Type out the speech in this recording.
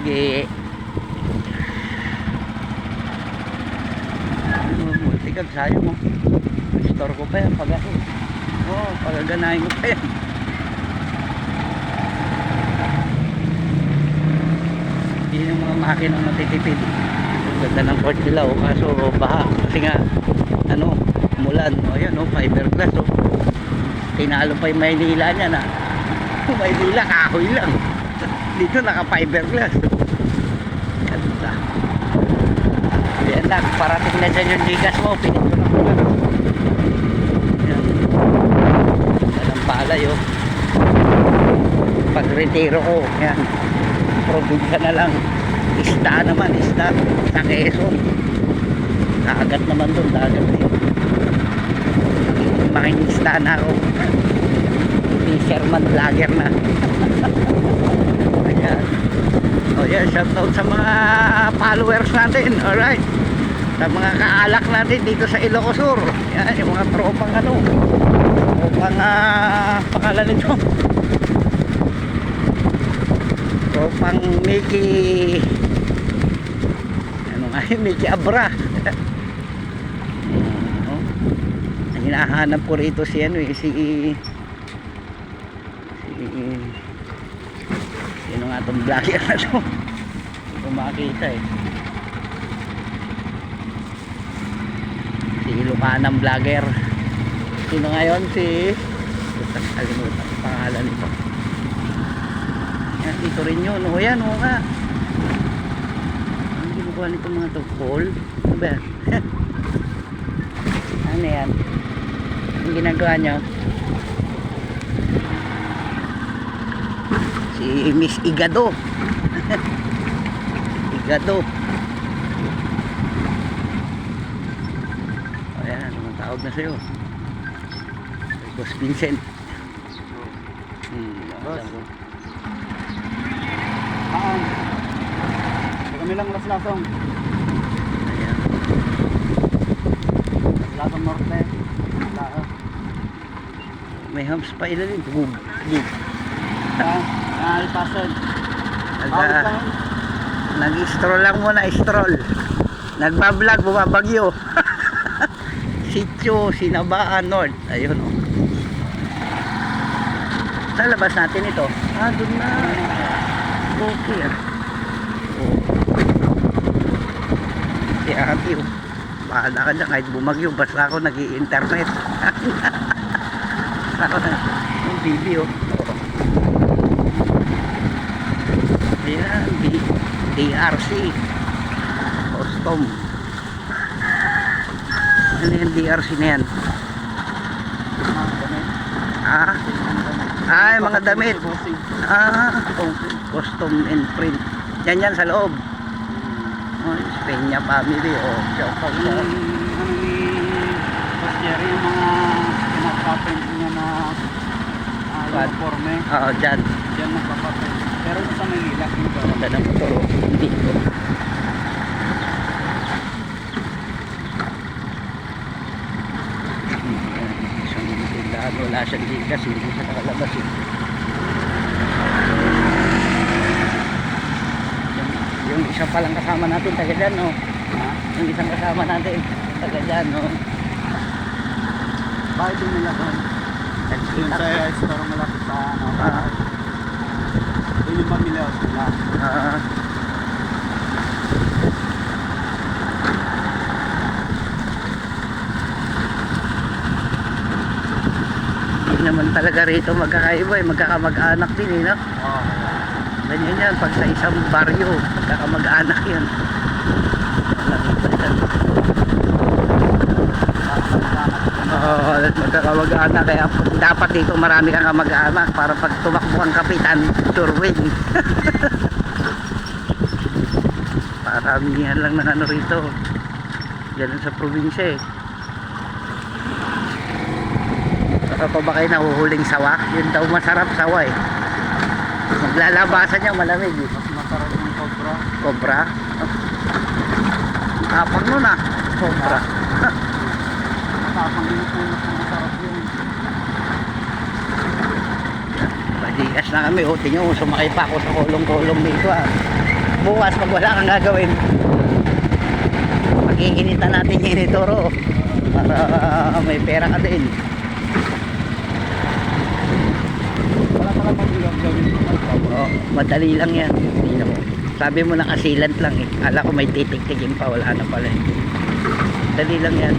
Pogi. Ano, multikag sayang mo. Store ko pa yan pag ako. Oh, pagaganahin ko pa yan. Yun yung mga makinang matitipid. Ganda ng port nila oh, kaso baha. Kasi nga, ano, mulan. O yan oh, fiberglass oh. Tinalo pa yung Maynila niya na. Maynila, kahoy lang. Dito naka fiberglass. Ganda. Yan na, parating na dyan yung ligas mo. Pinit ko na. Yan. Yan palay oh. Pag retiro ko, yan. Probinsya na lang. Isda naman, isda. Sa Quezon. Dagat naman doon, dagat eh. Makinisda na ako. Fisherman vlogger na. Ayan. O yan, shoutout sa mga followers natin. Alright. Sa mga kaalak natin dito sa Ilocos Sur. Yan, yung mga tropang ano. Tropang ah, pangalan nito. Tropang Mickey ano nga yun, Mickey Abra. Hinahanap ko rito si ano eh, si si nga itong vlogger na to. Hindi ko eh. Si Ilukanang vlogger. Sino ngayon? Si kalimutan ang pangalan nito. Yan dito rin yun. O yan o nga. Ang ginagawa nito mga to Paul ano ba yan? Ano yan? Ang ginagawa nyo si Miss Igado Igado ayan anong tawag na sa'yo Boss Vincent hmm, Boss. Haan. Kami lang laslasong. ayan Laslasong norte. Lao. may humps pa ilalim bug bug Ah, ipasan. Nag, lang. nag-stroll lang muna, stroll. Nagbablog, bumabagyo. Sitio, Sinabaan, North. Ayun, oh. Sa labas natin ito. Ah, doon na. Okay, ah. Oh. Si Ate, oh. Bahala ka dyan, kahit bumagyo, basta ako nag internet Ako na, yung video, oh. Ayan, D- DRC. Custom. Ano yung DRC na yan? Ah, ah, yung mga damit. Ah, custom and print. Yan yan sa loob. Oh, Peña family. Oh, shout out sa ano ni Boss Jerry, yung mga pinagpapaint niya na ah, uniforme. Oo, dyan. Diyan nagpapapaint. Pero sa Manila. Ganda ng motor. oh. Hindi ko. Wala siyang ligas, hindi siya nakalabas eh. Yung, yung isa palang kasama natin, taga dyan, no? Ha? Yung isang kasama natin, taga dyan, no? Bakit din nila doon? Yung sa store malapit sa ano. Ah. Yun yung pamilya ko sila. Ah. Hindi naman talaga rito magkakaiba eh, magkakamag-anak din eh, no? Oo. Ganyan yan, pag sa isang baryo, magkakamag-anak yan. Oo, magkakamag-anak kaya dapat dito marami kang kamag-anak para pag tumakbo ang kapitan, sure win. Paramihan lang ng ano rito. Ganun sa probinsya eh. Pa ba kayo nahuhuling sawa? Yun daw masarap sawa eh. Maglalabasan niya malamig eh. Mas masarap yung cobra. Cobra. Apang nun ah. Cobra. Matapang yung puno na masarap yun. Madigas na kami. Oh, tingnan mo, sumakay pa ako sa kulong-kulong dito ah. bukas pag wala kang gagawin. Pag-iinitan natin yung initoro para ah, may pera ka din. Wala pang ilang gawin. Oo, madali lang yan. Tingnan mo. Sabi mo nakasilant lang eh. Ala ko may titik-tikim pa, wala na pala eh. Dali lang yan.